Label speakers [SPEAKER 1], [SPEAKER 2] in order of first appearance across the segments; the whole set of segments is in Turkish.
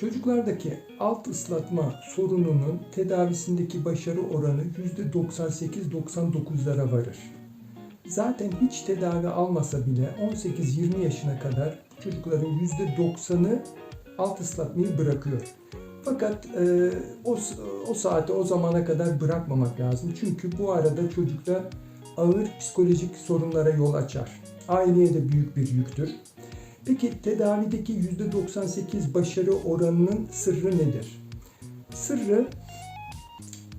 [SPEAKER 1] Çocuklardaki alt ıslatma sorununun tedavisindeki başarı oranı %98-99'lara varır. Zaten hiç tedavi almasa bile 18-20 yaşına kadar çocukların %90'ı alt ıslatmayı bırakıyor. Fakat e, o, o saate o zamana kadar bırakmamak lazım. Çünkü bu arada çocukta ağır psikolojik sorunlara yol açar. Aileye de büyük bir yüktür. Peki tedavideki %98 başarı oranının sırrı nedir? Sırrı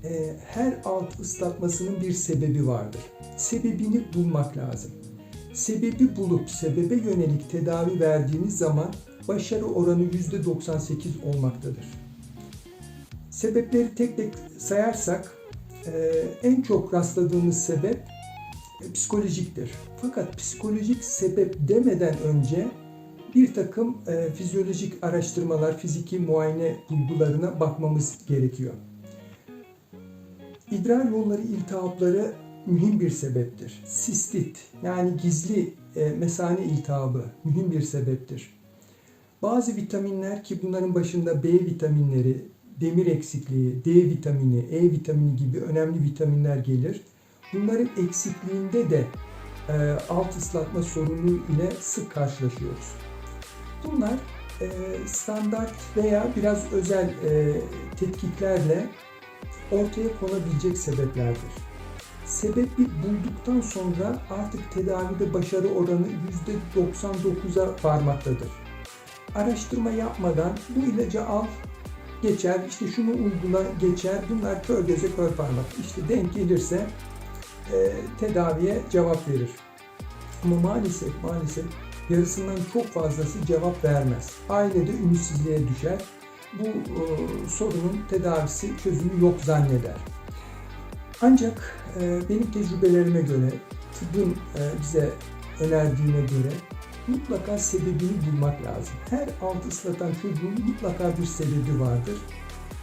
[SPEAKER 1] e, her alt ıslatmasının bir sebebi vardır. Sebebini bulmak lazım. Sebebi bulup sebebe yönelik tedavi verdiğiniz zaman başarı oranı %98 olmaktadır. Sebepleri tek tek sayarsak e, en çok rastladığımız sebep e, psikolojiktir. Fakat psikolojik sebep demeden önce bir takım e, fizyolojik araştırmalar, fiziki muayene bulgularına bakmamız gerekiyor. İdrar yolları iltihapları mühim bir sebeptir. Sistit yani gizli e, mesane iltihabı mühim bir sebeptir. Bazı vitaminler ki bunların başında B vitaminleri, demir eksikliği, D vitamini, E vitamini gibi önemli vitaminler gelir. Bunların eksikliğinde de e, alt ıslatma sorunu ile sık karşılaşıyoruz. Bunlar e, standart veya biraz özel e, tetkiklerle ortaya konabilecek sebeplerdir. Sebebi bulduktan sonra artık tedavide başarı oranı %99'a varmaktadır. Araştırma yapmadan bu ilacı al, geçer, işte şunu uygula, geçer, bunlar kör göze kör parmak. İşte denk gelirse e, tedaviye cevap verir. Ama maalesef maalesef yarısından çok fazlası cevap vermez. Ailede ümitsizliğe düşer. Bu e, sorunun tedavisi çözümü yok zanneder. Ancak e, benim tecrübelerime göre, tıbbın e, bize önerdiğine göre mutlaka sebebini bulmak lazım. Her alt ıslatan çocuğun mutlaka bir sebebi vardır.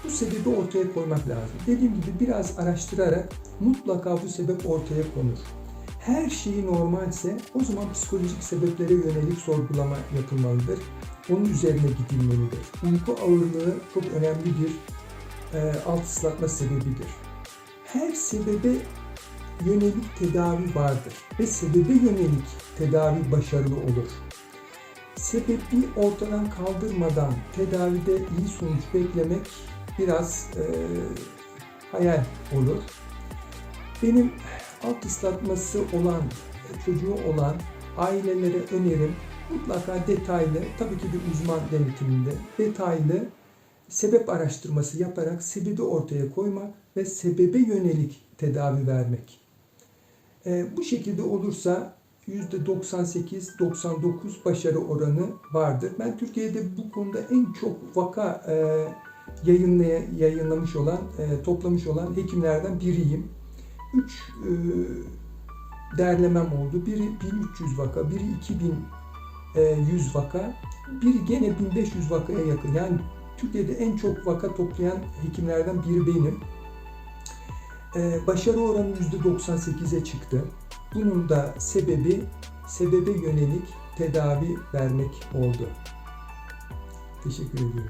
[SPEAKER 1] Bu sebebi ortaya koymak lazım. Dediğim gibi biraz araştırarak mutlaka bu sebep ortaya konur. Her şeyi normalse o zaman psikolojik sebeplere yönelik sorgulama yapılmalıdır. Onun üzerine gidilmelidir. Uyku ağırlığı çok önemli bir e, alt ıslatma sebebidir. Her sebebe yönelik tedavi vardır ve sebebe yönelik tedavi başarılı olur. Sebebi ortadan kaldırmadan tedavide iyi sonuç beklemek biraz e, hayal olur. Benim alt ıslatması olan, çocuğu olan ailelere önerim mutlaka detaylı, tabii ki bir uzman denetiminde detaylı sebep araştırması yaparak sebebi ortaya koymak ve sebebe yönelik tedavi vermek. E, bu şekilde olursa %98-99 başarı oranı vardır. Ben Türkiye'de bu konuda en çok vaka e, yayınlaya, yayınlamış olan, e, toplamış olan hekimlerden biriyim. 3 e, derlemem oldu. Biri 1300 vaka, biri 2100 vaka, biri gene 1500 vakaya yakın. Yani Türkiye'de en çok vaka toplayan hekimlerden biri benim. Ee, başarı oranı %98'e çıktı. Bunun da sebebi sebebe yönelik tedavi vermek oldu. Teşekkür ediyorum.